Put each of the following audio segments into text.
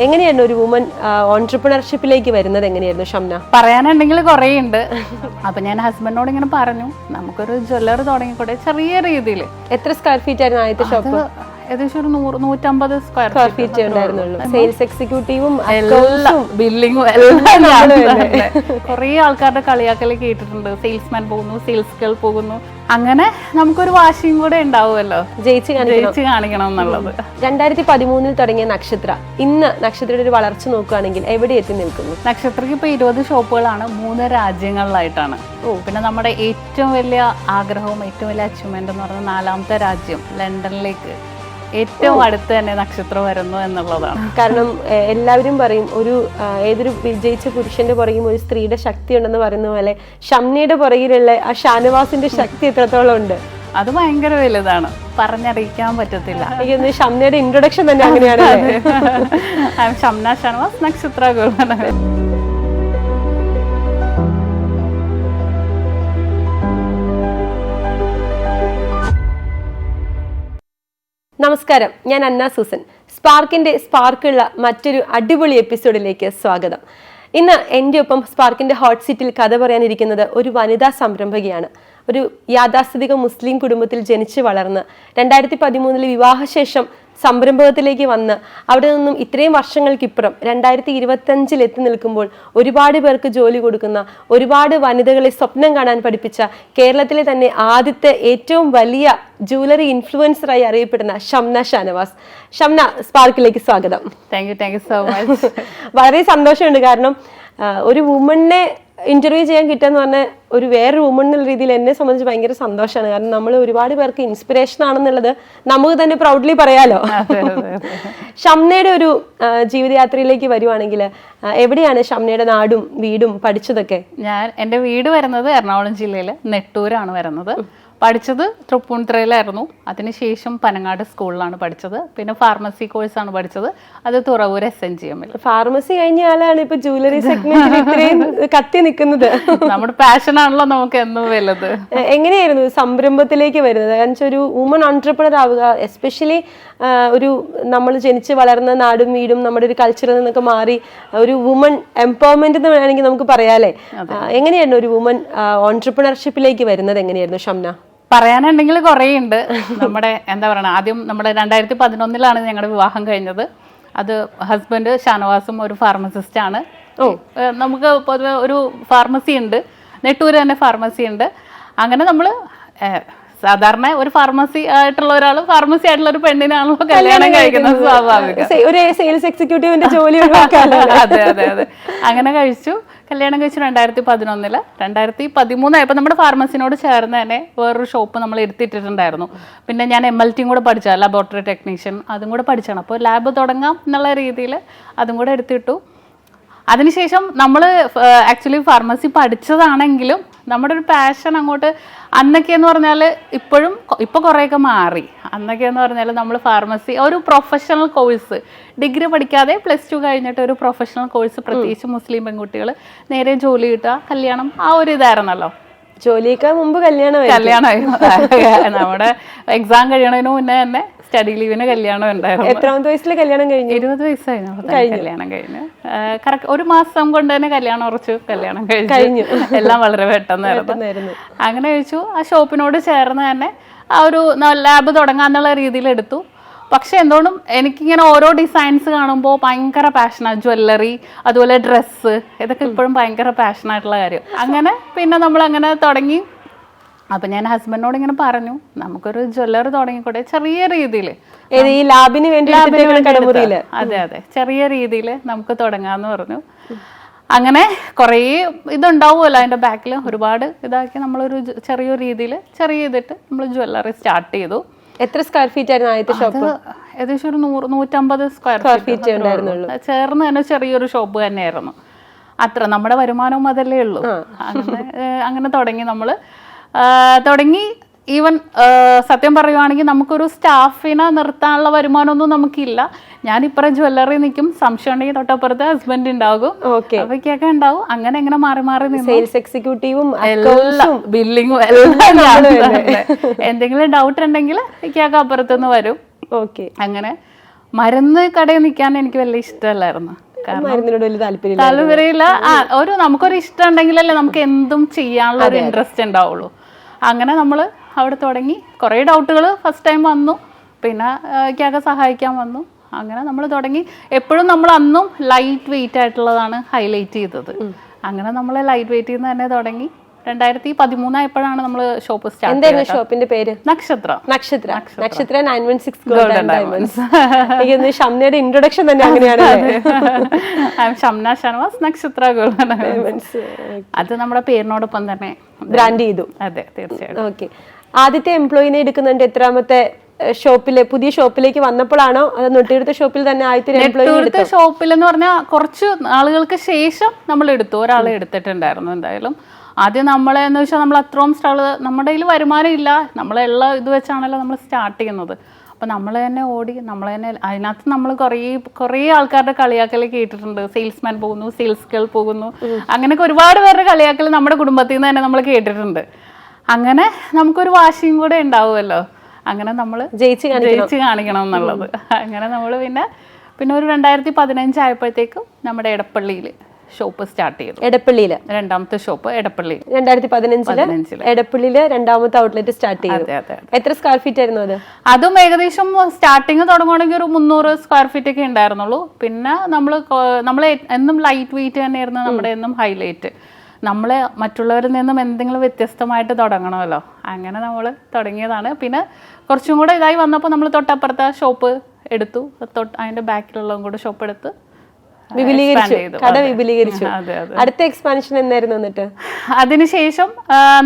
എങ്ങനെയായിരുന്നു ഒരു വുമൻ ഓൺടർപ്രണർഷിപ്പിലേക്ക് വരുന്നത് എങ്ങനെയായിരുന്നു ഷംന? പറയാനുണ്ടെങ്കിൽ കുറേ ഉണ്ട് അപ്പൊ ഞാൻ ഹസ്ബൻഡിനോട് ഇങ്ങനെ പറഞ്ഞു നമുക്കൊരു ജ്വല്ലറി തുടങ്ങിക്കൂടെ? ചെറിയ രീതിയിൽ എത്ര സ്ക്വയർ ഫീറ്റ് ആയിരുന്നു ആദ്യത്തെ ഷോപ്പ് ഏകദേശം ഒരു നൂറ് നൂറ്റമ്പത് സ്ക്വയർ ഫീറ്റ് ഉണ്ടായിരുന്നുള്ളൂ. സെയിൽസ് എക്സിക്യൂട്ടീവും എല്ലാം ബില്ലിങ്ങും എല്ലാം. കുറേ ആൾക്കാരുടെ കളിയാക്കൽ കേട്ടിട്ടുണ്ട്. സെയിൽസ്മാൻ പോകുന്നു സെയിൽസ് ഗേൾ പോകുന്നു. അങ്ങനെ നമുക്കൊരു വാശിയും കൂടെ ഉണ്ടാവുമല്ലോ. ജയിച്ച് ജയിച്ച് കാണിക്കണം എന്നുള്ളത്. രണ്ടായിരത്തി പതിമൂന്നിൽ തുടങ്ങിയ നക്ഷത്ര. ഇന്ന് നക്ഷത്രയുടെ ഒരു വളർച്ച നോക്കുകയാണെങ്കിൽ എവിടെ എത്തി നിൽക്കുന്നു? നക്ഷത്രക്ക് ഇപ്പൊ ഇരുപത് ഷോപ്പുകളാണ്. മൂന്ന് രാജ്യങ്ങളിലായിട്ടാണ്. ഓ. പിന്നെ നമ്മുടെ ഏറ്റവും വലിയ ആഗ്രഹവും ഏറ്റവും വലിയ അച്ചീവ്മെന്റ് എന്ന് പറഞ്ഞ നാലാമത്തെ രാജ്യം ലണ്ടനിലേക്ക്. ഏറ്റവും അടുത്ത് തന്നെ നക്ഷത്രം വരുന്നു എന്നുള്ളതാണ്. കാരണം എല്ലാവരും പറയും ഒരു ഏതൊരു വിജയിച്ച പുരുഷന്റെ പുറകിലും ഒരു സ്ത്രീയുടെ ശക്തി ഉണ്ടെന്ന് പറയുന്ന പോലെ ഷംനയുടെ പുറകിലുള്ള ആ ഷാനവാസിന്റെ ശക്തി എത്രത്തോളം ഉണ്ട്? അത് ഭയങ്കര വലുതാണ്. പറഞ്ഞറിയിക്കാൻ പറ്റത്തില്ല. എനിക്ക് ഷംനയുടെ ഇൻട്രൊഡക്ഷൻ തന്നെ അങ്ങനെയാണ് ഷംന ഷാനവാസ് നക്ഷത്ര നമസ്കാരം ഞാൻ അന്ന സൂസൻ. സ്പാർക്കിന്റെ സ്പാർക്കുള്ള മറ്റൊരു അടിപൊളി എപ്പിസോഡിലേക്ക് സ്വാഗതം. ഇന്ന് എന്റെ ഒപ്പം സ്പാർക്കിന്റെ ഹോട്ട് സീറ്റിൽ കഥ പറയാനിരിക്കുന്നത് ഒരു വനിതാ സംരംഭകയാണ്. ഒരു യാഥാസ്ഥിതിക മുസ്ലിം കുടുംബത്തിൽ ജനിച്ച് വളർന്ന് രണ്ടായിരത്തി പതിമൂന്നിൽ വിവാഹശേഷം സംരംഭകത്തിലേക്ക് വന്ന് അവിടെ നിന്നും ഇത്രയും വർഷങ്ങൾക്കിപ്പുറം രണ്ടായിരത്തി ഇരുപത്തഞ്ചിൽ എത്തി നിൽക്കുമ്പോൾ ഒരുപാട് പേർക്ക് ജോലി കൊടുക്കുന്ന ഒരുപാട് വനിതകളെ സ്വപ്നം കാണാൻ പഠിപ്പിച്ച കേരളത്തിലെ തന്നെ ആദ്യത്തെ ഏറ്റവും വലിയ ജൂവലറി ഇൻഫ്ലുവൻസറായി അറിയപ്പെടുന്ന ഷംന ഷാനവാസ്. ഷംന സ്പാർക്കിലേക്ക് സ്വാഗതം. Thank you thank you so much വളരെ സന്തോഷമുണ്ട്. കാരണം ഒരു വുമണിനെ ഇന്റർവ്യൂ ചെയ്യാൻ കിട്ടുക പറഞ്ഞാൽ ഒരു വേറെ വുമൺ എന്നുള്ള രീതിയിൽ എന്നെ സംബന്ധിച്ച് ഭയങ്കര സന്തോഷമാണ്. കാരണം നമ്മൾ ഒരുപാട് പേർക്ക് ഇൻസ്പിറേഷൻ ആണെന്നുള്ളത് നമുക്ക് തന്നെ പ്രൗഡ്ലി പറയാലോ? ഷംനയുടെ ഒരു ജീവിതയാത്രയിലേക്ക് വരുവാണെങ്കിൽ എവിടെയാണ് ഷംനയുടെ നാടും വീടും പഠിച്ചതൊക്കെ? ഞാൻ എന്റെ വീട് വരുന്നത് എറണാകുളം ജില്ലയിൽ നെട്ടൂരാണ് വരുന്നത്. പഠിച്ചത് തൃപ്പൂണിത്തുറയിലായിരുന്നു. അതിനുശേഷം പനങ്ങാട് സ്കൂളിലാണ് പഠിച്ചത്. പിന്നെ ഫാർമസി കോഴ്സാണ് പഠിച്ചത്. അത് തുറവൂർ എസ് എൻ ജി എമ്മിൽ ഫാർമസി കഴിഞ്ഞ ആളാണ് ഇപ്പൊ ജുവലറി സെഗ്മെന്റിൽ ഇത്രയും കത്തി നിൽക്കുന്നത്. നമ്മുടെ പാഷൻ ആണല്ലോ നമുക്ക് എന്നും വലുത്. എങ്ങനെയായിരുന്നു സംരംഭത്തിലേക്ക് വരുന്നത്? കാരണം ഒരു വുമൺ ഓൺട്രപ്രണർ ആവുക എസ്പെഷ്യലി ഒരു നമ്മൾ ജനിച്ച് വളർന്ന നാടും വീടും നമ്മുടെ ഒരു കൾച്ചറിൽ നിന്നൊക്കെ മാറി ഒരു വുമൺ എംപവർമെന്റ് എന്ന് വേണമെങ്കിൽ നമുക്ക് പറയാലേ എങ്ങനെയായിരുന്നു ഒരു വുമൺ ഓൺട്രപ്രണർഷിപ്പിലേക്ക് വരുന്നത്? എങ്ങനെയായിരുന്നു ഷംന? പറയാനുണ്ടെങ്കിൽ കുറേ ഉണ്ട് നമ്മുടെ എന്താ പറയുക ആദ്യം നമ്മുടെ രണ്ടായിരത്തി പതിനൊന്നിലാണ് ഞങ്ങളുടെ വിവാഹം കഴിഞ്ഞത്. അത് ഹസ്ബൻഡ് ഷാനവാസും ഒരു ഫാർമസിസ്റ്റ് ആണ്. ഓ. നമുക്ക് പൊതുവെ ഒരു ഫാർമസി ഉണ്ട്. നെട്ടൂർ തന്നെ ഫാർമസി ഉണ്ട്. അങ്ങനെ നമ്മൾ സാധാരണ ഒരു ഫാർമസി ആയിട്ടുള്ള ഒരാൾ ഫാർമസി ആയിട്ടുള്ള ഒരു പെണ്ണിനാണല്ലോ കല്യാണം കഴിക്കുന്നത് സ്വാഭാവികം. ഒരു സെയിൽസ് എക്സിക്യൂട്ടീവിന്റെ ജോലി അതെ അതെ അതെ. അങ്ങനെ കഴിച്ചു. കല്യാണം കഴിച്ചു രണ്ടായിരത്തി പതിനൊന്നിൽ രണ്ടായിരത്തി പതിമൂന്നായപ്പോൾ നമ്മുടെ ഫാർമസിനോട് ചേർന്ന് തന്നെ വേറൊരു ഷോപ്പ് നമ്മൾ എടുത്തിട്ടിട്ടുണ്ടായിരുന്നു. പിന്നെ ഞാൻ എം എൽ ടിയും കൂടെ പഠിച്ച ലബോറട്ടറി ടെക്നീഷ്യൻ അതും കൂടെ പഠിച്ചാണ്. അപ്പോൾ ലാബ് തുടങ്ങാം എന്നുള്ള രീതിയിൽ അതും കൂടെ എടുത്തിട്ടു. അതിനുശേഷം നമ്മൾ ആക്ച്വലി ഫാർമസി പഠിച്ചതാണെങ്കിലും നമ്മുടെ ഒരു പാഷൻ അങ്ങോട്ട് അന്നൊക്കെ എന്ന് പറഞ്ഞാൽ ഇപ്പോഴും ഇപ്പോൾ കുറേയൊക്കെ മാറി. അന്നൊക്കെ എന്ന് പറഞ്ഞാൽ നമ്മൾ ഫാർമസി ഒരു പ്രൊഫഷണൽ കോഴ്സ് ഡിഗ്രി പഠിക്കാതെ പ്ലസ് ടു കഴിഞ്ഞിട്ട് ഒരു പ്രൊഫഷണൽ കോഴ്സ് പ്രത്യേകിച്ച് മുസ്ലിം പെൺകുട്ടികൾ നേരെ ജോലി കിട്ടുക കല്യാണം ആ ഒരു ഇതായിരുന്നല്ലോ. ജോലിയേക്കാൾ മുമ്പ് കല്യാണം കല്യാണമായി നമ്മുടെ എക്സാം കഴിയണതിന് മുന്നേ തന്നെ സ്റ്റഡി ലീവിന് കല്യാണം ഉണ്ടായിരുന്നു. എത്രാമത്തെ വയസ്സിൽ കല്യാണം കഴിഞ്ഞു? ഇരുപത് വയസ്സായിരുന്നു കല്യാണം കഴിഞ്ഞു. കറക്റ്റ് ഒരു മാസം കൊണ്ട് തന്നെ കല്യാണം ഉറച്ചു കല്യാണം കഴിഞ്ഞു. കഴിഞ്ഞു. എല്ലാം വളരെ പെട്ടെന്നായിരുന്നു. അങ്ങനെ ചോദിച്ചു ആ ഷോപ്പിനോട് ചേർന്ന് തന്നെ ആ ഒരു ലാബ് തുടങ്ങാന്നുള്ള രീതിയിൽ എടുത്തു. പക്ഷെ എന്തുകൊണ്ടും എനിക്കിങ്ങനെ ഓരോ ഡിസൈൻസ് കാണുമ്പോൾ ഭയങ്കര പാഷനാണ് ജ്വല്ലറി അതുപോലെ ഡ്രസ്സ് ഇതൊക്കെ ഇപ്പോഴും ഭയങ്കര പാഷനായിട്ടുള്ള കാര്യം. അങ്ങനെ പിന്നെ നമ്മൾ അങ്ങനെ തുടങ്ങി. അപ്പം ഞാൻ ഹസ്ബൻഡിനോട് ഇങ്ങനെ പറഞ്ഞു. നമുക്കൊരു ജ്വല്ലറി തുടങ്ങിക്കൂടെ? ചെറിയ രീതിയിൽ ഈ ലാബിന് വേണ്ടി അതെ അതെ. ചെറിയ രീതിയിൽ നമുക്ക് തുടങ്ങാന്ന് പറഞ്ഞു. അങ്ങനെ കുറേ ഇതുണ്ടാവുമല്ലോ അതിന്റെ ബാക്കിൽ ഒരുപാട് ഇതാക്കി നമ്മളൊരു ചെറിയ ചെറിയൊരു രീതിയിൽ ചെറിയ ഇതിട്ട് നമ്മൾ ജ്വല്ലറി സ്റ്റാർട്ട് ചെയ്തു. എത്ര സ്ക്വയർ ഫീറ്റ് ആയിരുന്നു ആദ്യത്തെ ഷോപ്പ് ഏകദേശം ഒരു നൂറ് നൂറ്റമ്പത് സ്ക്വയർ ഫീറ്റ്. ചേർന്ന് തന്നെ ചെറിയൊരു ഷോപ്പ് തന്നെയായിരുന്നു. അത്ര. നമ്മുടെ വരുമാനവും അതല്ലേ ഉള്ളൂ. അങ്ങനെ അങ്ങനെ തുടങ്ങി നമ്മൾ തുടങ്ങി ഈവൻ സത്യം പറയുവാണെങ്കിൽ നമുക്കൊരു സ്റ്റാഫിനെ നിർത്താനുള്ള വരുമാനമൊന്നും നമുക്കില്ല. ഞാൻ ഇപ്പറം ജ്വല്ലറി നിൽക്കും സംശയം ഉണ്ടെങ്കിൽ തൊട്ടപ്പുറത്ത് ഹസ്ബൻഡ് ഉണ്ടാകും. ഓക്കെ അവയ്ക്കൊക്കെ ഉണ്ടാവും. അങ്ങനെ എങ്ങനെ മാറി മാറി സെയിൽസ് എക്സിക്യൂട്ടീവും എല്ലാം ബില്ലിങ്ങും എല്ലാം എന്തെങ്കിലും ഡൗട്ട് ഉണ്ടെങ്കിൽ ഇക്കൊക്കെ അപ്പുറത്തുനിന്ന് വരും. ഓക്കെ അങ്ങനെ മരുന്ന് കടയിൽ നിൽക്കാൻ എനിക്ക് വലിയ ഇഷ്ടമല്ലായിരുന്നു. താല്പര്യമില്ല. ഒരു നമുക്കൊരു ഇഷ്ടം ഉണ്ടെങ്കിലല്ലേ നമുക്ക് എന്തും ചെയ്യാനുള്ള ഒരു ഇൻട്രസ്റ്റ് ഉണ്ടാവുള്ളൂ. അങ്ങനെ നമ്മൾ അവിടെ തുടങ്ങി. കുറേ ഡൗട്ടുകൾ ഫസ്റ്റ് ടൈം വന്നു. പിന്നെ എനിക്കൊക്കെ സഹായിക്കാൻ വന്നു. അങ്ങനെ നമ്മൾ തുടങ്ങി. എപ്പോഴും നമ്മൾ അന്നും ലൈറ്റ് വെയിറ്റ് ആയിട്ടുള്ളതാണ് ഹൈലൈറ്റ് ചെയ്തത്. അങ്ങനെ നമ്മൾ ലൈറ്റ് വെയിറ്റ് ചെയ്യുന്ന തന്നെ തുടങ്ങി. രണ്ടായിരത്തി പതിമൂന്നായപ്പോഴാണ് നമ്മൾ ഷോപ്പ് സ്റ്റാർട്ട് ഷോപ്പിന്റെ പേര്? Nakshatra. Nakshatra. Nakshatra. Nine one six golden diamonds എനിക്ക് ഷംനയുടെ ഇൻട്രൊഡക്ഷൻ തന്നെ അങ്ങനെയാണ് ഷംന ഷനവാസ് നക്ഷത്ര ഗോൾഡൻ അത് നമ്മുടെ പേരിനോടൊപ്പം തന്നെ ബ്രാൻഡ് ചെയ്തു. അതെ തീർച്ചയായിട്ടും. ഓക്കെ ആദ്യത്തെ എംപ്ലോയിനെ എടുക്കുന്നുണ്ട് എത്രാമത്തെ ഷോപ്പിൽ പുതിയ ഷോപ്പിലേക്ക് വന്നപ്പോഴാണോ? അത് നൊട്ടിയെടുത്ത ഷോപ്പിൽ തന്നെ ആദ്യത്തെ ഷോപ്പിൽ എന്ന് പറഞ്ഞാൽ കുറച്ച് ആളുകൾക്ക് ശേഷം നമ്മൾ എടുത്തു. ഒരാളെ എടുത്തിട്ടുണ്ടായിരുന്നു എന്തായാലും. ആദ്യം നമ്മളെ എന്ന് വെച്ചാൽ നമ്മൾ അത്രയും സ്ട്രഗിൾ നമ്മുടെ കയ്യിൽ വരുമാനം ഇല്ല. നമ്മളെല്ലാം ഇത് വെച്ചാണല്ലോ നമ്മൾ സ്റ്റാർട്ട് ചെയ്യുന്നത്. അപ്പം നമ്മൾ തന്നെ ഓടി നമ്മൾ തന്നെ അതിനകത്ത് നമ്മൾ കുറേ കുറേ ആൾക്കാരുടെ കളിയാക്കൽ കേട്ടിട്ടുണ്ട്. സെയിൽസ്മാൻ പോകുന്നു സെയിൽസ് ഗേൾ പോകുന്നു. അങ്ങനെയൊക്കെ ഒരുപാട് പേരുടെ കളിയാക്കൽ നമ്മുടെ കുടുംബത്തിൽ നിന്ന് തന്നെ നമ്മൾ കേട്ടിട്ടുണ്ട്. അങ്ങനെ നമുക്കൊരു വാശിയും കൂടെ ഉണ്ടാവുമല്ലോ. അങ്ങനെ നമ്മൾ ജയിച്ച് ജയിച്ച് കാണിക്കണം എന്നുള്ളത്. അങ്ങനെ നമ്മൾ പിന്നെ പിന്നെ ഒരു രണ്ടായിരത്തി പതിനഞ്ചായപ്പോഴത്തേക്കും നമ്മുടെ എടപ്പള്ളിയിൽ ഷോപ്പ് സ്റ്റാർട്ട് ചെയ്തു. എടപ്പള്ളിയിൽ. രണ്ടാമത്തെ ഷോപ്പ് എടപ്പള്ളി. രണ്ടായിരത്തി പതിനഞ്ചിൽ. എടപ്പള്ളിയിൽ രണ്ടാമത്തെ ഔട്ട്ലെറ്റ് സ്റ്റാർട്ട് ചെയ്തു. എത്ര സ്ക്വയർ ഫീറ്റ് ആയിരുന്നു അത്? അതും ഏകദേശം സ്റ്റാർട്ടിങ് തുടങ്ങുകയാണെങ്കിൽ ഒരു മുന്നൂറ് സ്ക്വയർ ഫീറ്റ് ഒക്കെ ഉണ്ടായിരുന്നുള്ളൂ. പിന്നെ നമ്മൾ നമ്മൾ എന്നും ലൈറ്റ് വെയിറ്റ് തന്നെയായിരുന്നു നമ്മുടെ എന്നും ഹൈലൈറ്റ് നമ്മളെ മറ്റുള്ളവരിൽ നിന്നും എന്തെങ്കിലും വ്യത്യസ്തമായിട്ട് തുടങ്ങണമല്ലോ. അങ്ങനെ നമ്മൾ തുടങ്ങിയതാണ്. പിന്നെ കുറച്ചും കൂടെ ഇതായി വന്നപ്പോൾ നമ്മൾ തൊട്ടപ്പുറത്തെ ഷോപ്പ് എടുത്തു. തൊട്ട് അതിന്റെ ബാക്കിലുള്ളതും കൂടെ ഷോപ്പ് എടുത്ത് വിപുലീകരിച്ചു. കട. വിപുലീകരിച്ചു. അടുത്ത എക്സ്പാൻഷൻ എന്നായിരുന്നു എന്നിട്ട്? അതിനുശേഷം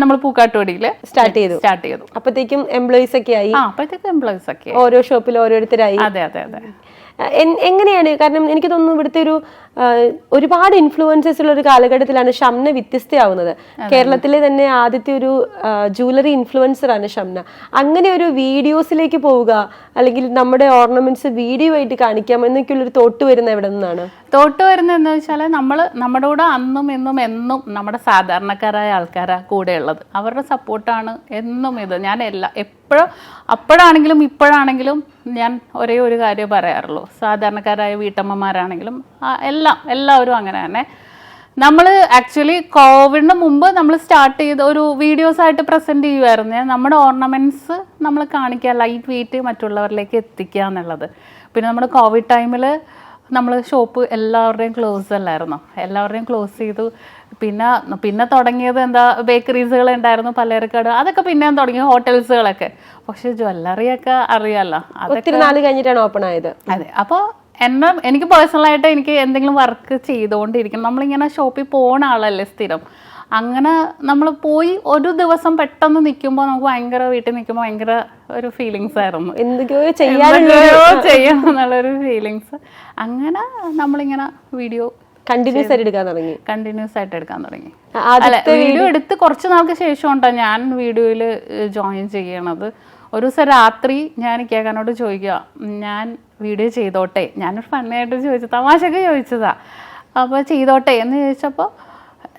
നമ്മൾ പൂക്കാട്ടുപടിയിൽ സ്റ്റാർട്ട് ചെയ്തു. സ്റ്റാർട്ട് ചെയ്തു. അപ്പത്തേക്കും എംപ്ലോയീസ് ഒക്കെ ആയി. അപ്പത്തേക്കും അപ്പോഴത്തേക്ക് എംപ്ലോയീസ് ഒക്കെ ഓരോ ഷോപ്പിൽ ഓരോരുത്തരായി. അതെ അതെ അതെ. എങ്ങനെയാണ്? കാരണം എനിക്ക് തോന്നുന്നു ഇവിടുത്തെ ഒരു ഒരുപാട് ഇൻഫ്ലുവൻസസ് ഉള്ള ഒരു കാലഘട്ടത്തിലാണ് ഷംന വ്യത്യസ്തയാവുന്നത്. കേരളത്തിലെ തന്നെ ആദ്യത്തെ ഒരു ജൂവലറി ഇൻഫ്ലുവൻസർ ആണ് ഷംന. അങ്ങനെ ഒരു വീഡിയോസിലേക്ക് പോവുക അല്ലെങ്കിൽ നമ്മുടെ ഓർണമെന്റ്സ് വീഡിയോ ആയിട്ട് കാണിക്കാം എന്നൊക്കെയുള്ളൊരു തോട്ട് വരുന്ന എവിടെ നിന്നാണ്? തോട്ട് വരുന്നതെന്ന് വെച്ചാൽ നമ്മൾ നമ്മുടെ കൂടെ അന്നും എന്നും എന്നും നമ്മുടെ സാധാരണക്കാരായ ആൾക്കാരാ കൂടെ ഉള്ളത്. അവരുടെ സപ്പോർട്ടാണ് എന്നും ഇത്. ഞാൻ എല്ലാ എപ്പോഴും അപ്പോഴാണെങ്കിലും ഇപ്പോഴാണെങ്കിലും ഞാൻ ഒരേ ഒരു കാര്യം പറയാറുള്ളൂ. സാധാരണക്കാരായ വീട്ടമ്മമാരാണെങ്കിലും എല്ലാം എല്ലാവരും അങ്ങനെ തന്നെ. നമ്മൾ ആക്ച്വലി കോവിഡിന് മുമ്പ് നമ്മൾ സ്റ്റാർട്ട് ചെയ്ത ഒരു വീഡിയോസ് ആയിട്ട് പ്രസന്റ് ചെയ്യുമായിരുന്നു നമ്മുടെ ഓർണമെന്റ്സ് നമ്മൾ കാണിക്കുക ലൈറ്റ് വെയിറ്റ് മറ്റുള്ളവരിലേക്ക് എത്തിക്കുക എന്നുള്ളത്. പിന്നെ നമ്മുടെ കോവിഡ് ടൈമിൽ നമ്മൾ ഷോപ്പ് എല്ലാവരുടെയും ക്ലോസ് അല്ലായിരുന്നു? എല്ലാവരുടെയും ക്ലോസ് ചെയ്തു. പിന്നെ പിന്നെ തുടങ്ങിയത് എന്താ ബേക്കറീസുകൾ ഉണ്ടായിരുന്നു പലചരക്കട അതൊക്കെ പിന്നെയും തുടങ്ങി ഹോട്ടൽസുകളൊക്കെ പക്ഷെ ജ്വല്ലറിയൊക്കെ അറിയാലോ? അത് ഒത്തിരി നാൾ കഴിഞ്ഞിട്ടാണ് ഓപ്പൺ ആയത്. അതെ. അപ്പോൾ എന്നെ എനിക്ക് പേഴ്സണലായിട്ട് എനിക്ക് എന്തെങ്കിലും വർക്ക് ചെയ്തുകൊണ്ടിരിക്കണം. നമ്മളിങ്ങനെ ഷോപ്പിൽ പോകുന്ന ആളല്ലേ സ്ഥിരം. അങ്ങനെ നമ്മൾ പോയി ഒരു ദിവസം പെട്ടെന്ന് നിൽക്കുമ്പോൾ നമുക്ക് ഭയങ്കര വീട്ടിൽ നിൽക്കുമ്പോൾ ഭയങ്കര ഒരു ഫീലിങ്സ് ആയിരുന്നു. എന്തൊക്കെയോ ചെയ്യാനുള്ള ചെയ്യണം എന്നുള്ളൊരു ഫീലിങ്സ് അങ്ങനെ നമ്മളിങ്ങനെ വീഡിയോ കണ്ടിന്യൂസ് ആയിട്ട് എടുക്കാൻ തുടങ്ങി. കണ്ടിന്യൂസ് ആയിട്ട് എടുക്കാൻ തുടങ്ങി. അതെ അല്ല വീഡിയോ എടുത്ത് കുറച്ച് നാൾക്ക് ശേഷം ഉണ്ടോ ഞാൻ വീഡിയോയിൽ ജോയിൻ ചെയ്യണത്. ഒരു ദിവസം രാത്രി ഞാൻ കേൾക്കാനോട് ചോദിക്കുക ഞാൻ വീഡിയോ ചെയ്തോട്ടെ? ഞാനൊരു ഫണ്ണായിട്ട് ചോദിച്ചു തമാശക്ക് ചോദിച്ചതാ. അപ്പോൾ ചെയ്തോട്ടെ എന്ന് ചോദിച്ചപ്പോൾ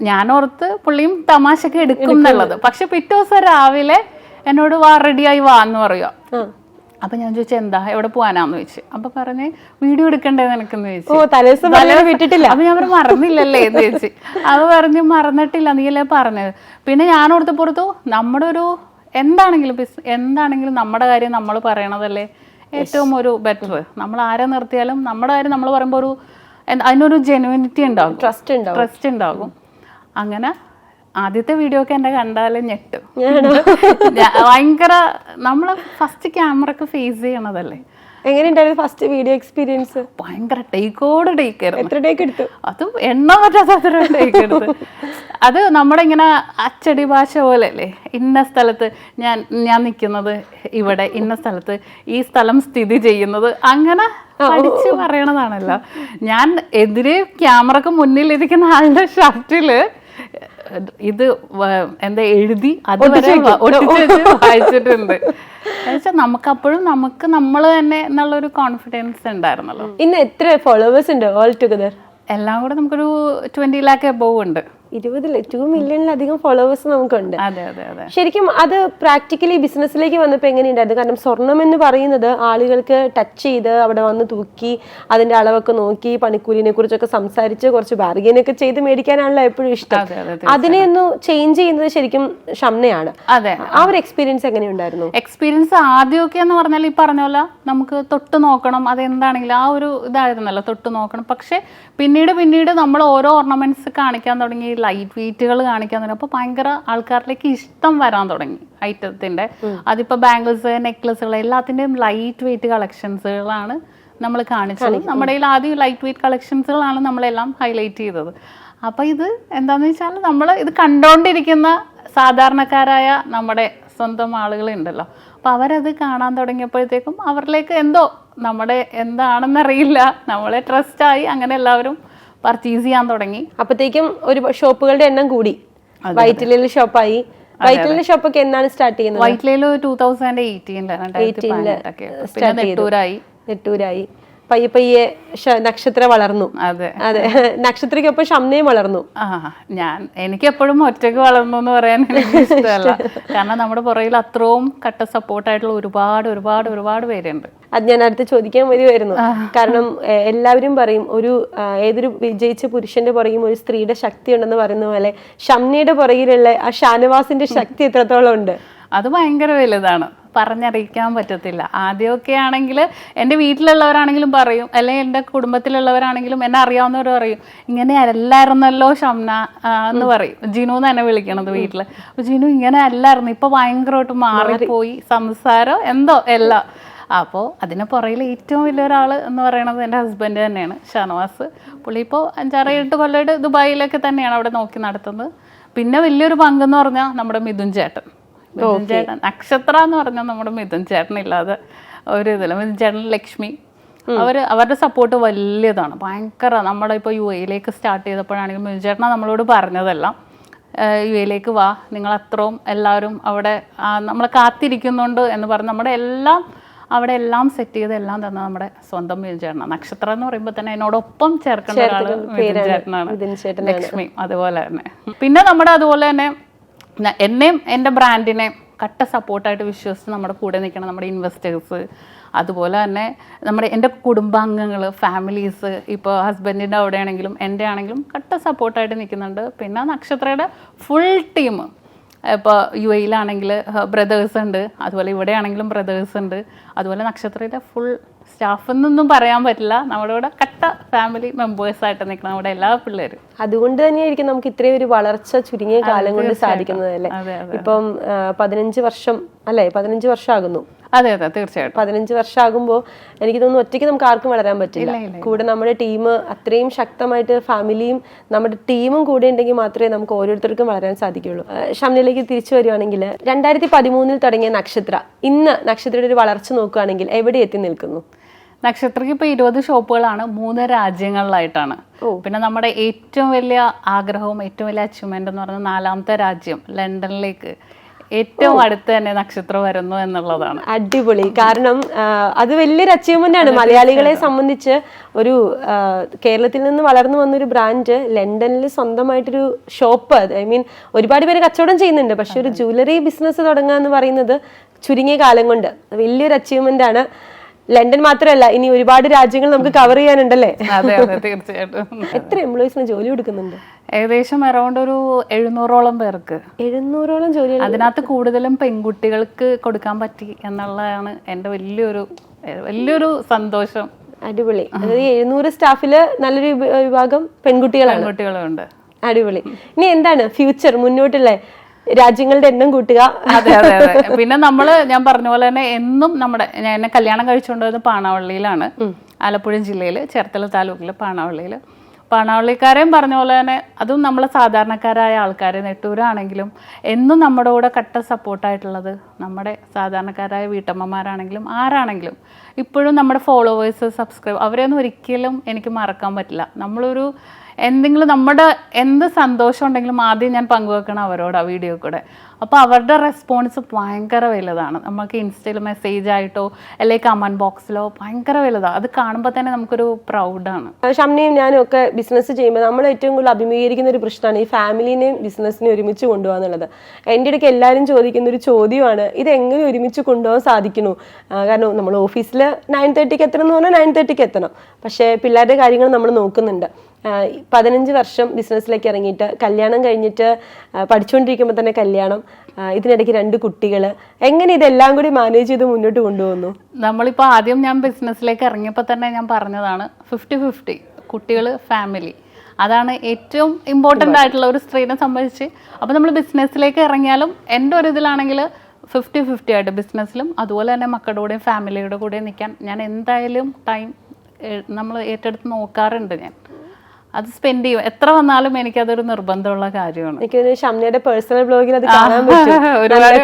ഞാൻ ഓർത്ത് പുള്ളിയും തമാശക്ക് എടുക്കും എന്നുള്ളത്. പക്ഷെ പിറ്റേ ദിവസം രാവിലെ എന്നോട് വാ റെഡിയായി വാ എന്ന് പറയുക. അപ്പൊ ഞാൻ ചോദിച്ചു എന്താ? എവിടെ പോവാനാന്ന്? ചോദിച്ചു. അപ്പൊ പറഞ്ഞ് വീഡിയോ എടുക്കണ്ടേ നിനക്കെന്ന് ചോദിച്ചു. വിട്ടിട്ടില്ല. അപ്പൊ ഞാൻ മറന്നില്ലല്ലേ എന്ന് ചോദിച്ചു. അത് പറഞ്ഞ് മറന്നിട്ടില്ല നീയല്ലേ പറഞ്ഞത്? പിന്നെ ഞാൻ ഓർത്ത് പുറത്തു നമ്മുടെ ഒരു എന്താണെങ്കിലും ബിസിനസ് എന്താണെങ്കിലും നമ്മുടെ കാര്യം നമ്മൾ പറയണതല്ലേ ഏറ്റവും ഒരു ബെറ്റർ നമ്മൾ ആരെ നിർത്തിയാലും നമ്മുടെ കാര്യം നമ്മൾ പറയുമ്പോൾ ഒരു അതിനൊരു ജെനുവിനിറ്റി ഉണ്ടാകും. ട്രസ്റ്റ് ഉണ്ടാവും ട്രസ്റ്റ് ഉണ്ടാകും. അങ്ങനെ ആദ്യത്തെ വീഡിയോ ഒക്കെ എന്നെ കണ്ടാലും ഞെട്ടും. ഭയങ്കര നമ്മൾ ഫസ്റ്റ് ക്യാമറക്ക് ഫേസ് ചെയ്യണതല്ലേ? എങ്ങനെയുണ്ടായിരുന്നു ഫസ്റ്റ് വീഡിയോ എക്സ്പീരിയൻസ് ഭയങ്കര ടേക്കോട് ടേക്ക് എത്ര ടേക്ക് എടുത്തു? അത് എണ്ണ പറ്റാത്ത അത്ര ടേക്ക് എടുത്തു. അത് നമ്മുടെ ഇങ്ങനെ അച്ചടി ഭാഷ പോലെ അല്ലേ ഇന്ന സ്ഥലത്ത് ഞാൻ ഞാൻ നിൽക്കുന്നത് ഇവിടെ ഇന്ന സ്ഥലത്ത് ഈ സ്ഥലം സ്ഥിതി ചെയ്യുന്നത്. അങ്ങനെ പഠിച്ച് പറയണതാണല്ലോ. ഞാൻ എതിരെ ക്യാമറക്ക് മുന്നിലിരിക്കുന്ന ആളുടെ ഷർട്ടിൽ ഇത് എന്താ എഴുതി അത് വരെ ഒട്ടിച്ച് വായിച്ചിട്ടുണ്ട്. എന്നുവെച്ചാൽ നമുക്കപ്പോഴും നമുക്ക് നമ്മൾ തന്നെ എന്നുള്ളൊരു കോൺഫിഡൻസ് ഉണ്ടായിരുന്നല്ലോ. ഇന്ന് എത്ര ഫോളോവേഴ്സ് ഉണ്ട് ഓൾ ടുഗദർ എല്ലാം കൂടെ നമുക്കൊരു ട്വന്റി ലാക്ക് എബോവ് ഉണ്ട്. ഇരുപത് ടു മില്യണിലധികം ഫോളോവേഴ്സ് നമുക്കുണ്ട്. ശരിക്കും അത് പ്രാക്ടിക്കലി ബിസിനസ്സിലേക്ക് വന്നപ്പോൾ എങ്ങനെയുണ്ടായിരുന്നു? കാരണം സ്വർണം എന്ന് പറയുന്നത് ആളുകൾക്ക് ടച്ച് ചെയ്ത് അവിടെ വന്ന് തൂക്കി അതിന്റെ അളവൊക്കെ നോക്കി പണിക്കൂലിനെ കുറിച്ചൊക്കെ സംസാരിച്ച് കുറച്ച് ബാർഗിനൊക്കെ ചെയ്ത് മേടിക്കാനാണല്ലോ എപ്പോഴും ഇഷ്ടം. അതെ അതെ അതിനെ ഒന്ന് ചേഞ്ച് ചെയ്യുന്നത് ശരിക്കും ഷംനയാണ്. അതെ. ആ ഒരു എക്സ്പീരിയൻസ് എങ്ങനെയുണ്ടായിരുന്നു? എക്സ്പീരിയൻസ് ആദ്യമൊക്കെ എന്ന് പറഞ്ഞാൽ ഈ പറഞ്ഞ പോലെ നമുക്ക് തൊട്ട് നോക്കണം അതെന്താണെങ്കിലും ആ ഒരു ഇതായിരുന്നല്ലോ തൊട്ട് നോക്കണം. പക്ഷെ പിന്നീട് പിന്നീട് നമ്മൾ ഓരോ ഓർണമെന്റ്സ് കാണിക്കാൻ തുടങ്ങി ലൈറ്റ് വെയിറ്റുകൾ കാണിക്കാൻ തുടങ്ങി. അപ്പോൾ ഭയങ്കര ആൾക്കാരിലേക്ക് ഇഷ്ടം വരാൻ തുടങ്ങി ഐറ്റത്തിന്റെ. അതിപ്പോ ബാംഗിൾസ് നെക്ലസുകൾ എല്ലാത്തിന്റെയും ലൈറ്റ് വെയിറ്റ് കളക്ഷൻസുകളാണ് നമ്മൾ കാണിച്ചത്. നമ്മുടെ കയ്യിൽ ആദ്യം ലൈറ്റ് വെയിറ്റ് കളക്ഷൻസുകളാണ് നമ്മളെല്ലാം ഹൈലൈറ്റ് ചെയ്തത്. അപ്പൊ ഇത് എന്താന്ന് വെച്ചാൽ നമ്മൾ ഇത് കണ്ടോണ്ടിരിക്കുന്ന സാധാരണക്കാരായ നമ്മുടെ സ്വന്തം ആളുകളുണ്ടല്ലോ. അപ്പൊ അവരത് കാണാൻ തുടങ്ങിയപ്പോഴത്തേക്കും അവരിലേക്ക് എന്തോ നമ്മുടെ എന്താണെന്നറിയില്ല. നമ്മളെ ട്രസ്റ്റായി അങ്ങനെ എല്ലാവരും പർച്ചേസ് ചെയ്യാൻ തുടങ്ങി. അപ്പത്തേക്കും ഒരു ഷോപ്പുകളുടെ എണ്ണം കൂടി. വൈറ്റിലിൽ ഷോപ്പായി. ഷോപ്പ് ഷോപ്പൊക്കെ എന്നാണ് സ്റ്റാർട്ട് ചെയ്യുന്നത്? വൈറ്റ്ലയിൽ ടൂ തൗസൻഡ് എയ്റ്റീനിൽ രണ്ടായിരത്തി പതിനെട്ടൊക്കെ. പിന്നെ നെട്ടൂരായി. നെട്ടൂരായി. പയ്യെ പയ്യെ നക്ഷത്ര വളർന്നു. അതെ. അതെ. നക്ഷത്രയ്ക്കൊപ്പം ഷംനയും വളർന്നു. ആ ഞാൻ എനിക്ക് എപ്പോഴും ഒറ്റയ്ക്ക് വളർന്നു എന്ന് പറയാൻ എനിക്ക് ഇഷ്ടമല്ല. കാരണം നമ്മുടെ പുറകിൽ അത്രയും കട്ട സപ്പോർട്ടായിട്ടുള്ള ഒരുപാട് ഒരുപാട് ഒരുപാട് പേരുണ്ട്. അത് ഞാൻ അടുത്ത് ചോദിക്കാൻ വരുമായിരുന്നു കാരണം എല്ലാവരും പറയും ഒരു ഏതൊരു വിജയിച്ച പുരുഷന്റെ പുറകിലും ഒരു സ്ത്രീയുടെ ശക്തി ഉണ്ടെന്ന് പറയുന്ന പോലെ ഷംനയുടെ പുറകിലുള്ള ആ ഷാനവാസിന്റെ ശക്തി എത്രത്തോളം ഉണ്ട്? അത് ഭയങ്കര വലുതാണ്. പറഞ്ഞറിയിക്കാൻ പറ്റത്തില്ല. ആദ്യമൊക്കെ ആണെങ്കിൽ എന്റെ വീട്ടിലുള്ളവരാണെങ്കിലും പറയും അല്ലെങ്കിൽ എന്റെ കുടുംബത്തിലുള്ളവരാണെങ്കിലും എന്നെ അറിയാവുന്നവർ പറയും ഇങ്ങനെ അല്ലായിരുന്നല്ലോ ഷംന എന്ന് പറയും. ജിനു എന്ന് എന്നെ വിളിക്കണത് വീട്ടിൽ അപ്പോൾ ജിനു ഇങ്ങനെ അല്ലായിരുന്നു. ഇപ്പൊ ഭയങ്കരമായിട്ട് മാറിപ്പോയി. സംസാരം എന്തോ എല്ലാം. അപ്പോൾ അതിന് പുറകിൽ ഏറ്റവും വലിയൊരാൾ എന്ന് പറയുന്നത് എന്റെ ഹസ്ബൻഡ് തന്നെയാണ് ഷാനവാസ്. പുള്ളി ഇപ്പോൾ അഞ്ചാറ് എട്ട് കൊല്ലമായിട്ട് ദുബായിലൊക്കെ തന്നെയാണ് അവിടെ നോക്കി നടത്തുന്നത്. പിന്നെ വലിയൊരു പങ്കെന്ന് പറഞ്ഞാൽ നമ്മുടെ മിഥുൻ ചേട്ടൻ. മിഥുൻ ചേട്ടൻ. നക്ഷത്ര എന്ന് പറഞ്ഞാൽ നമ്മുടെ മിഥുൻ ചേട്ടൻ ഇല്ലാതെ ഒരു ഇതില്ല. മിഥുൻ ചേട്ടൻ ലക്ഷ്മി. അവർ അവരുടെ സപ്പോർട്ട് വലിയതാണ്. ഭയങ്കര നമ്മുടെ ഇപ്പോൾ യു എയിലേക്ക് സ്റ്റാർട്ട് ചെയ്തപ്പോഴാണെങ്കിലും മിഥുൻ ചേട്ടനാണ് നമ്മളോട് പറഞ്ഞതെല്ലാം. യു എയിലേക്ക് വാ. നിങ്ങൾ അത്രയും എല്ലാവരും അവിടെ നമ്മളെ കാത്തിരിക്കുന്നുണ്ട് എന്ന് പറഞ്ഞ് നമ്മുടെ എല്ലാം അവിടെ എല്ലാം സെറ്റ് ചെയ്ത് എല്ലാം തന്ന നമ്മുടെ സ്വന്തം മിഥുൻ ചേട്ടനാണ് നക്ഷത്രം എന്ന് പറയുമ്പോൾ തന്നെ എന്നോടൊപ്പം ചേർക്കേണ്ട ഒരാൾ മിഥുൻ ചേട്ടനാണ്. ലക്ഷ്മി. അതുപോലെ തന്നെ. പിന്നെ നമ്മുടെ അതുപോലെ തന്നെ എന്നെയും എന്റെ ബ്രാൻഡിനെ കട്ട സപ്പോർട്ടായിട്ട് വിശ്വസിച്ച് നമ്മുടെ കൂടെ നിൽക്കണം നമ്മുടെ ഇൻവെസ്റ്റേഴ്സ് അതുപോലെ തന്നെ നമ്മുടെ എന്റെ കുടുംബാംഗങ്ങൾ ഫാമിലീസ് ഇപ്പോൾ ഹസ്ബൻഡിന്റെ അവിടെ ആണെങ്കിലും എന്റെ ആണെങ്കിലും കട്ട സപ്പോർട്ടായിട്ട് നിൽക്കുന്നുണ്ട്. പിന്നെ നക്ഷത്രയുടെ ഫുൾ ടീം ഇപ്പോൾ യു എയിലാണെങ്കിൽ ബ്രദേഴ്സ് ഉണ്ട്. അതുപോലെ ഇവിടെ ആണെങ്കിലും ബ്രദേഴ്സ് ഉണ്ട്. അതുപോലെ നക്ഷത്രയുടെ ഫുൾ സ്റ്റാഫ് എന്നൊന്നും പറയാൻ പറ്റില്ല. നമ്മുടെ കൂടെ കട്ട ഫാമിലി മെമ്പേഴ്സ് ആയിട്ട് നിൽക്കണം നമ്മുടെ എല്ലാ പിള്ളേരും. അതുകൊണ്ട് തന്നെയായിരിക്കും നമുക്ക് ഇത്രയും ഒരു വളർച്ച ചുരുങ്ങിയ കാലം കൊണ്ട് സാധിക്കുന്നത് അല്ലേ? ഇപ്പം പതിനഞ്ച് വർഷം അല്ലേ? പതിനഞ്ച് വർഷം ആകുന്നു അതെ അതെ തീർച്ചയായിട്ടും. പതിനഞ്ച് വർഷം ആകുമ്പോൾ എനിക്ക് തോന്നുന്നു ഒറ്റയ്ക്ക് നമുക്ക് ആർക്കും വളരാൻ പറ്റില്ല. കൂടെ നമ്മുടെ ടീം അത്രയും ശക്തമായിട്ട് ഫാമിലിയും നമ്മുടെ ടീമും കൂടെ ഉണ്ടെങ്കിൽ മാത്രമേ നമുക്ക് ഓരോരുത്തർക്കും വളരാൻ സാധിക്കുള്ളൂ ഷംനയിലേക്ക് തിരിച്ചു വരുവാണെങ്കിൽ രണ്ടായിരത്തി പതിമൂന്നിൽ തുടങ്ങിയ നക്ഷത്ര ഇന്ന് നക്ഷത്രയുടെ ഒരു വളർച്ച നോക്കുകയാണെങ്കിൽ എവിടെ എത്തി നിൽക്കുന്നു? നക്ഷത്രയ്ക്ക് ഇപ്പൊ ഇരുപത് ഷോപ്പുകളാണ് മൂന്ന് രാജ്യങ്ങളിലായിട്ടാണ്. പിന്നെ നമ്മുടെ ഏറ്റവും വലിയ ആഗ്രഹവും ഏറ്റവും വലിയ അച്ചീവ്മെന്റ് എന്ന് പറയുന്നത് നാലാമത്തെ രാജ്യം ലണ്ടനിലേക്ക് ഏറ്റവും അടുത്ത് തന്നെ നക്ഷത്രം വരുന്നു എന്നുള്ളതാണ്. അടിപൊളി. കാരണം അത് വലിയൊരു അച്ചീവ്മെന്റ് ആണ്. മലയാളികളെ സംബന്ധിച്ച് ഒരു കേരളത്തിൽ നിന്ന് വളർന്നു വന്നൊരു ബ്രാൻഡ് ലണ്ടനിൽ സ്വന്തമായിട്ടൊരു ഷോപ്പ്. ഐ മീൻ ഒരുപാട് പേര് കച്ചവടം ചെയ്യുന്നുണ്ട്. പക്ഷെ ഒരു ജ്വല്ലറി ബിസിനസ് തുടങ്ങുക എന്ന് പറയുന്നത് ചുരുങ്ങിയ കാലം കൊണ്ട്. വലിയൊരു അച്ചീവ്മെന്റ് ആണ്. ലണ്ടൻ മാത്രമല്ല ഇനി ഒരുപാട് രാജ്യങ്ങൾ നമുക്ക് കവർ ചെയ്യാനുണ്ടല്ലേ? അതെ അതെ തീർച്ചയായിട്ടും. എത്ര എംപ്ലോയീസിന് ജോലി കൊടുക്കുന്നുണ്ട്? ഏകദേശം അറൗണ്ട് ഒരു എഴുന്നൂറോളം പേർക്ക്. എഴുന്നൂറോളം ജോലി അതിനകത്ത് കൂടുതലും പെൺകുട്ടികൾക്ക് കൊടുക്കാൻ പറ്റി എന്നുള്ളതാണ് എന്റെ വലിയൊരു വലിയൊരു സന്തോഷം. അടിപൊളി. അതായത് എഴുന്നൂറ് സ്റ്റാഫിൽ നല്ലൊരു വിഭാഗം പെൺകുട്ടികളാണ്. പെൺകുട്ടികളുണ്ട്. അടിപൊളി. ഇനി എന്താണ് ഫ്യൂച്ചർ മുന്നോട്ടുള്ള രാജ്യങ്ങളുടെ എണ്ണം കൂട്ടുക. അതെ അതെ അതെ. പിന്നെ നമ്മൾ ഞാൻ പറഞ്ഞ പോലെ തന്നെ എന്നും നമ്മുടെ ഞാൻ എന്നെ കല്യാണം കഴിച്ചുകൊണ്ടത് പാണാവള്ളിയിലാണ്. ആലപ്പുഴ ജില്ലയിൽ ചേർത്തല താലൂക്കിൽ പാണാവള്ളിയിൽ പാണാവള്ളിക്കാരെയും പറഞ്ഞ പോലെ തന്നെ അതും നമ്മൾ സാധാരണക്കാരായ ആൾക്കാർ നെട്ടൂരാണെങ്കിലും എന്നും നമ്മുടെ കൂടെ കട്ട സപ്പോർട്ടായിട്ടുള്ളത് നമ്മുടെ സാധാരണക്കാരായ വീട്ടമ്മമാരാണെങ്കിലും ആരാണെങ്കിലും. ഇപ്പോഴും നമ്മുടെ ഫോളോവേഴ്സ് സബ്സ്ക്രൈബ് അവരെയൊന്നും ഒരിക്കലും എനിക്ക് മറക്കാൻ പറ്റില്ല. നമ്മളൊരു എന്തെങ്കിലും നമ്മുടെ എന്ത് സന്തോഷം ഉണ്ടെങ്കിലും ആദ്യം ഞാൻ പങ്കുവെക്കണം അവരോട് ആ വീഡിയോ കൂടെ. അപ്പോൾ അവരുടെ റെസ്പോൺസ് ഭയങ്കര വലുതാണ്. നമുക്ക് ഇൻസ്റ്റയിൽ മെസ്സേജ് ആയിട്ടോ അല്ലെങ്കിൽ കമന്റ് ബോക്സിലോ ഭയങ്കര വലുതാണ് അത് കാണുമ്പോൾ തന്നെ നമുക്കൊരു പ്രൗഡാണ് ഷംനയും ഞാനും ഒക്കെ ബിസിനസ് ചെയ്യുമ്പോൾ നമ്മൾ ഏറ്റവും കൂടുതൽ അഭിമുഖീകരിക്കുന്ന ഒരു പ്രശ്നമാണ് ഈ ഫാമിലിനെയും ബിസിനസ്സിനെയും ഒരുമിച്ച് കൊണ്ടുപോകുക എന്നുള്ളത് എന്റെ ഇടയ്ക്ക് എല്ലാവരും ചോദിക്കുന്ന ഒരു ചോദ്യമാണ് ഇത് എങ്ങനെ ഒരുമിച്ച് കൊണ്ടുപോകാൻ സാധിക്കുന്നു? കാരണം നമ്മൾ ഓഫീസിൽ നയൻ തേർട്ടിക്ക് എത്തണം എന്ന് പറഞ്ഞാൽ നയൻ തേർട്ടിക്ക് എത്തണം. പക്ഷേ പിള്ളേരുടെ കാര്യങ്ങൾ നമ്മൾ നോക്കുന്നുണ്ട്. പതിനഞ്ച് വർഷം ബിസിനസ്സിലേക്ക് ഇറങ്ങിയിട്ട് കല്യാണം കഴിഞ്ഞിട്ട് പഠിച്ചുകൊണ്ടിരിക്കുമ്പോൾ തന്നെ കല്യാണം ഇതിനിടയ്ക്ക് രണ്ട് കുട്ടികൾ എങ്ങനെ ഇതെല്ലാം കൂടി മാനേജ് ചെയ്ത് മുന്നോട്ട് കൊണ്ടുപോകുന്നു? നമ്മളിപ്പോൾ ആദ്യം ഞാൻ ബിസിനസ്സിലേക്ക് ഇറങ്ങിയപ്പോൾ തന്നെ ഞാൻ പറഞ്ഞതാണ് ഫിഫ്റ്റി ഫിഫ്റ്റി കുട്ടികൾ ഫാമിലി അതാണ് ഏറ്റവും ഇമ്പോർട്ടന്റ് ആയിട്ടുള്ള ഒരു സ്ത്രീനെ സംബന്ധിച്ച്. അപ്പോൾ നമ്മൾ ബിസിനസ്സിലേക്ക് ഇറങ്ങിയാലും എന്റെ ഒരു ഇതിലാണെങ്കിൽ ഫിഫ്റ്റി ഫിഫ്റ്റി ആയിട്ട് ബിസിനസ്സിലും അതുപോലെ തന്നെ മക്കളുടെ കൂടെയും ഫാമിലിയുടെ കൂടെയും നിൽക്കാൻ ഞാൻ എന്തായാലും ടൈം നമ്മൾ ഏറ്റെടുത്ത് നോക്കാറുണ്ട് ഞാൻ. അത് സ്പെൻഡ് ചെയ്യും. എത്ര വന്നാലും എനിക്കതൊരു നിർബന്ധമുള്ള കാര്യമാണ്. എനിക്ക് ഷംനയുടെ പേഴ്സണൽ ബ്ലോഗിൽ അത് കാണാൻ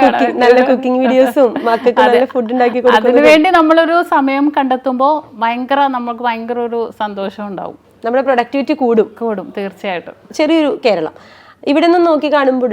പറ്റും. നല്ല കുക്കിംഗ് വീഡിയോസും മക്കൾക്ക് ഫുഡ് ഉണ്ടാക്കി അതിനുവേണ്ടി അതിനു വേണ്ടി നമ്മളൊരു സമയം കണ്ടെത്തുമ്പോൾ ഭയങ്കര നമുക്ക് ഭയങ്കര ഒരു സന്തോഷം ഉണ്ടാവും. നമ്മുടെ പ്രൊഡക്ടിവിറ്റി കൂടും. കൂടും തീർച്ചയായിട്ടും. ചെറിയൊരു കേരളം. ഇവിടെ നിന്ന് നോക്കി കാണുമ്പോൾ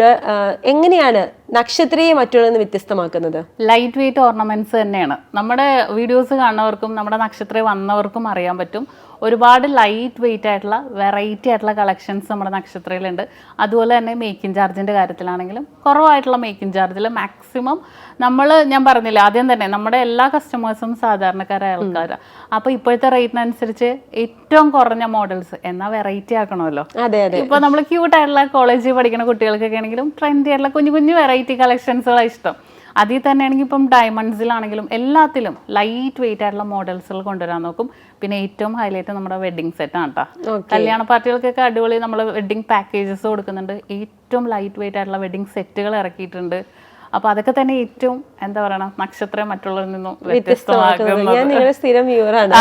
എങ്ങനെയാണ് നക്ഷത്രയെ മറ്റുള്ളതിൽ നിന്ന് വ്യത്യസ്തമാക്കുന്നത്? ലൈറ്റ് വെയിറ്റ് ഓർണമെന്റ്സ് തന്നെയാണ്. നമ്മുടെ വീഡിയോസ് കാണുന്നവർക്കും നമ്മുടെ നക്ഷത്രം വന്നവർക്കും അറിയാൻ പറ്റും. ഒരുപാട് ലൈറ്റ് വെയിറ്റ് ആയിട്ടുള്ള വെറൈറ്റി ആയിട്ടുള്ള കളക്ഷൻസ് നമ്മുടെ നക്ഷത്രയിലുണ്ട്. അതുപോലെ തന്നെ മേക്കിംഗ് ചാർജിന്റെ കാര്യത്തിലാണെങ്കിലും കുറവായിട്ടുള്ള മേക്കിംഗ് ചാർജിൽ മാക്സിമം നമ്മൾ ഞാൻ പറഞ്ഞില്ല ആദ്യം തന്നെ നമ്മുടെ എല്ലാ കസ്റ്റമേഴ്സും സാധാരണക്കാരായ ആൾക്കാരാണ് അപ്പോൾ ഇപ്പോഴത്തെ റേറ്റിനനുസരിച്ച് ഏറ്റവും കുറഞ്ഞ മോഡൽസ് എന്നാൽ വെറൈറ്റി ആക്കണമല്ലോ. അതെ അതെ. ഇപ്പൊ നമ്മൾ ക്യൂട്ട് ആയിട്ടുള്ള കോളേജിൽ പഠിക്കുന്ന കുട്ടികൾക്കൊക്കെ ആണെങ്കിലും ട്രെൻഡി ആയിട്ടുള്ള കുഞ്ഞു കുഞ്ഞു വെറൈറ്റി കളക്ഷൻസുകളാണ് ഇഷ്ടം. അതിൽ തന്നെയാണെങ്കിൽ ഇപ്പം ഡയമണ്ട്സിലാണെങ്കിലും എല്ലാത്തിലും ലൈറ്റ് വെയിറ്റ് ആയിട്ടുള്ള മോഡൽസുകൾ കൊണ്ടുവരാൻ നോക്കും. പിന്നെ ഏറ്റവും ഹൈലൈറ്റ് നമ്മുടെ വെഡിങ് സെറ്റ് ആണ് കേട്ടോ കല്യാണ പാർട്ടികൾക്കൊക്കെ അടിപൊളി നമ്മൾ വെഡിങ് പാക്കേജസ് കൊടുക്കുന്നുണ്ട്. ഏറ്റവും ലൈറ്റ് വെയിറ്റ് ആയിട്ടുള്ള വെഡിങ് സെറ്റുകൾ ഇറക്കിയിട്ടുണ്ട്. അപ്പൊ അതൊക്കെ തന്നെ ഏറ്റവും എന്താ പറയണ നക്ഷത്രം മറ്റുള്ളവരിൽ നിന്നും വ്യത്യസ്തമാക്കുന്നത്. ഞാൻ നിങ്ങളുടെ സ്ഥിരം വ്യൂവറാണ്.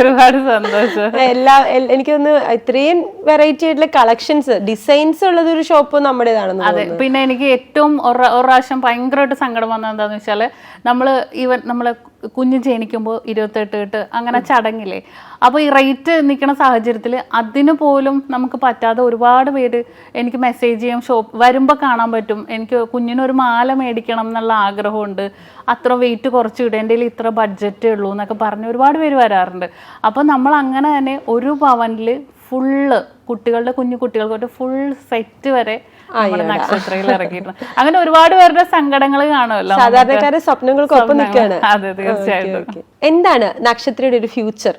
ഒരുപാട് സന്തോഷം. എല്ലാ എനിക്ക് തോന്നുന്നു ഇത്രയും വെറൈറ്റി ആയിട്ടുള്ള കളക്ഷൻസ് ഡിസൈൻസ് ഉള്ളത് ഒരു ഷോപ്പ് നമ്മുടേതാണ് അതെ പിന്നെ എനിക്ക് ഏറ്റവും ഒരു പ്രാവശ്യം ഭയങ്കരമായിട്ട് സങ്കടം വന്നത് എന്താന്ന് വെച്ചാൽ നമ്മൾ ഈവൻ നമ്മൾ കുഞ്ഞ് ജനിക്കുമ്പോൾ ഇരുപത്തെട്ട് എട്ട് അങ്ങനെ ചടങ്ങില്ലേ. അപ്പോൾ ഈ റേറ്റ് നിൽക്കുന്ന സാഹചര്യത്തിൽ അതിന് പോലും നമുക്ക് പറ്റാതെ ഒരുപാട് പേര് എനിക്ക് മെസ്സേജ് ചെയ്യും ഷോപ്പ് വരുമ്പോൾ കാണാൻ പറ്റും. എനിക്ക് കുഞ്ഞിനൊരു മാല മേടിക്കണം എന്നുള്ള ആഗ്രഹമുണ്ട്. അത്ര വെയിറ്റ് കുറച്ച് ഇടേണ്ടതിൽ ഇത്ര ബഡ്ജറ്റേ ഉള്ളൂ എന്നൊക്കെ പറഞ്ഞ് ഒരുപാട് പേര് വരാറുണ്ട്. അപ്പോൾ നമ്മൾ അങ്ങനെ തന്നെ ഒരു പവനിൽ ഫുള്ള് കുട്ടികളുടെ കുഞ്ഞു കുട്ടികൾക്ക് ഫുൾ സെറ്റ് വരെ നമ്മുടെ നക്ഷത്രയിൽ ഇറക്കിയിട്ടുണ്ട് അങ്ങനെ ഒരുപാട് പേരുടെ സങ്കടങ്ങൾ കാണുമല്ലോ സാധാരണക്കാരുടെ സ്വപ്നങ്ങൾക്കൊപ്പം നിൽക്കുകയാണ് അതെ തീർച്ചയായിട്ടും. എന്താണ് നക്ഷത്രയുടെ ഒരു ഫ്യൂച്ചർ?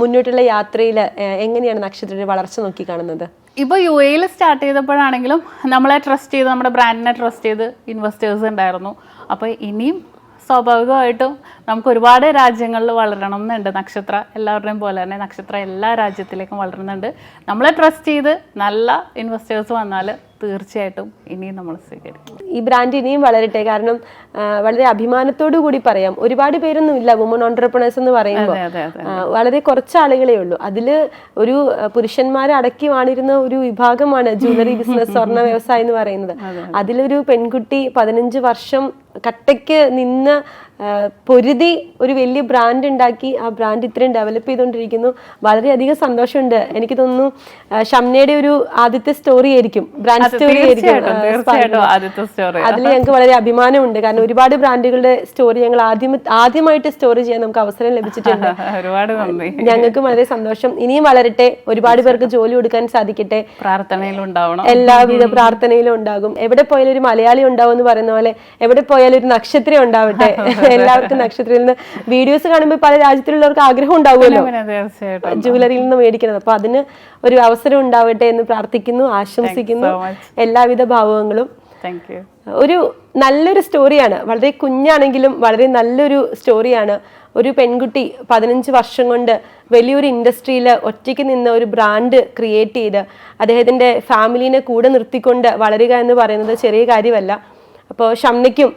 മുന്നോട്ടുള്ള യാത്രയിൽ എങ്ങനെയാണ് നക്ഷത്രയുടെ വളർച്ച നോക്കി കാണുന്നത്? ഇപ്പോൾ യു എയിൽ സ്റ്റാർട്ട് ചെയ്തപ്പോഴാണെങ്കിലും നമ്മളെ ട്രസ്റ്റ് ചെയ്ത് നമ്മുടെ ബ്രാൻഡിനെ ട്രസ്റ്റ് ചെയ്ത് ഇൻവെസ്റ്റേഴ്സ് ഉണ്ടായിരുന്നു. അപ്പോൾ ഇനിയും സ്വാഭാവികമായിട്ടും നമുക്ക് ഒരുപാട് രാജ്യങ്ങളിൽ വളരണം എന്നുണ്ട് നക്ഷത്ര. എല്ലാവരുടെയും പോലെ തന്നെ നക്ഷത്ര എല്ലാ രാജ്യത്തിലേക്കും വളരുന്നുണ്ട്. നമ്മളെ ട്രസ്റ്റ് ചെയ്ത് നല്ല ഇൻവെസ്റ്റേഴ്സ് വന്നാൽ തീർച്ചയായിട്ടും ഇനിയും നമ്മൾ സ്വീകരിക്കും. ഈ ബ്രാൻഡ് ഇനിയും വളരട്ടെ. കാരണം വളരെ അഭിമാനത്തോടു കൂടി പറയാം. ഒരുപാട് പേരൊന്നും ഇല്ല വുമൺ ഓണ്ടർപ്രണേഴ്സ് എന്ന് പറയുമ്പോൾ വളരെ കുറച്ച് ആളുകളേ ഉള്ളൂ. അതിൽ ഒരു പുരുഷന്മാരെ അടക്കി വാണിരുന്ന ഒരു വിഭാഗമാണ് ജ്വല്ലറി ബിസിനസ് സ്വർണ വ്യവസായം എന്ന് പറയുന്നത്. അതിലൊരു പെൺകുട്ടി പതിനഞ്ച് വർഷം കട്ടയ്ക്ക് നിന്ന് പൊരുതി ഒരു വലിയ ബ്രാൻഡ് ഉണ്ടാക്കി ആ ബ്രാൻഡ് ഇത്രയും ഡെവലപ്പ് ചെയ്തുകൊണ്ടിരിക്കുന്നു. വളരെയധികം സന്തോഷമുണ്ട്. എനിക്ക് തോന്നുന്നു ഷംനയുടെ ഒരു ആദ്യത്തെ സ്റ്റോറി ആയിരിക്കും. ബ്രാൻഡ് സ്റ്റോറി ആയിരിക്കും അതിൽ ഞങ്ങൾക്ക് വളരെ അഭിമാനമുണ്ട്. കാരണം ഒരുപാട് ബ്രാൻഡുകളുടെ സ്റ്റോറി ഞങ്ങൾ ആദ്യം ആദ്യമായിട്ട് സ്റ്റോറി ചെയ്യാൻ നമുക്ക് അവസരം ലഭിച്ചിട്ടുണ്ട്. ഒരുപാട് ഞങ്ങൾക്ക് വളരെ സന്തോഷം. ഇനിയും വളരട്ടെ. ഒരുപാട് പേർക്ക് ജോലി കൊടുക്കാൻ സാധിക്കട്ടെ. പ്രാർത്ഥനയിലുണ്ടാവണം എല്ലാവിധ പ്രാർത്ഥനയിലും ഉണ്ടാകും. എവിടെ പോയാലും ഒരു മലയാളി ഉണ്ടാവും എന്ന് പറയുന്ന പോലെ എവിടെ പോയാലും ഒരു നക്ഷത്രം ഉണ്ടാവട്ടെ. എല്ലാവർക്കും നക്ഷത്രത്തിൽ നിന്ന് വീഡിയോസ് കാണുമ്പോൾ പല രാജ്യത്തിലുള്ളവർക്ക് ആഗ്രഹം ഉണ്ടാവുമല്ലോ. ജുവലറിയിൽ നിന്ന് മേടിക്കുന്നത് അപ്പൊ അതിന് ഒരു അവസരം ഉണ്ടാവട്ടെ എന്ന് പ്രാർത്ഥിക്കുന്നു ആശംസിക്കുന്നു. എല്ലാവിധ ഭാവങ്ങളും. ഒരു നല്ലൊരു സ്റ്റോറിയാണ് വളരെ കുഞ്ഞാണെങ്കിലും വളരെ നല്ലൊരു സ്റ്റോറിയാണ് ഒരു പെൺകുട്ടി പതിനഞ്ച് വർഷം കൊണ്ട് വലിയൊരു ഇൻഡസ്ട്രിയിൽ ഒറ്റയ്ക്ക് നിന്ന് ഒരു ബ്രാൻഡ് ക്രിയേറ്റ് ചെയ്ത് അദ്ദേഹത്തിന്റെ ഫാമിലീനെ കൂടെ നിർത്തിക്കൊണ്ട് വളരുക എന്ന് പറയുന്നത് ചെറിയ കാര്യമല്ല. അപ്പോൾ ഷംനയ്ക്കും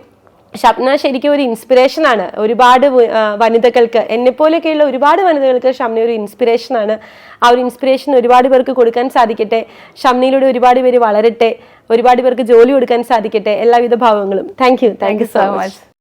ഷപ്ന ശരിക്കും ഒരു ഇൻസ്പിറേഷൻ ആണ്. ഒരുപാട് വനിതകൾക്ക് എന്നെ വനിതകൾക്ക് എന്നെപ്പോലെയൊക്കെയുള്ള ഒരുപാട് വനിതകൾക്ക് ഷംന ഒരു ഇൻസ്പിറേഷൻ ആണ്. ആ ഒരു ഇൻസ്പിറേഷൻ ഒരുപാട് പേർക്ക് കൊടുക്കാൻ സാധിക്കട്ടെ. ഷംനയിലൂടെ ഒരുപാട് പേര് വളരട്ടെ. ഒരുപാട് പേർക്ക് ജോലി കൊടുക്കാൻ സാധിക്കട്ടെ. എല്ലാവിധ ഭാവങ്ങളും. Thank you thank you so much.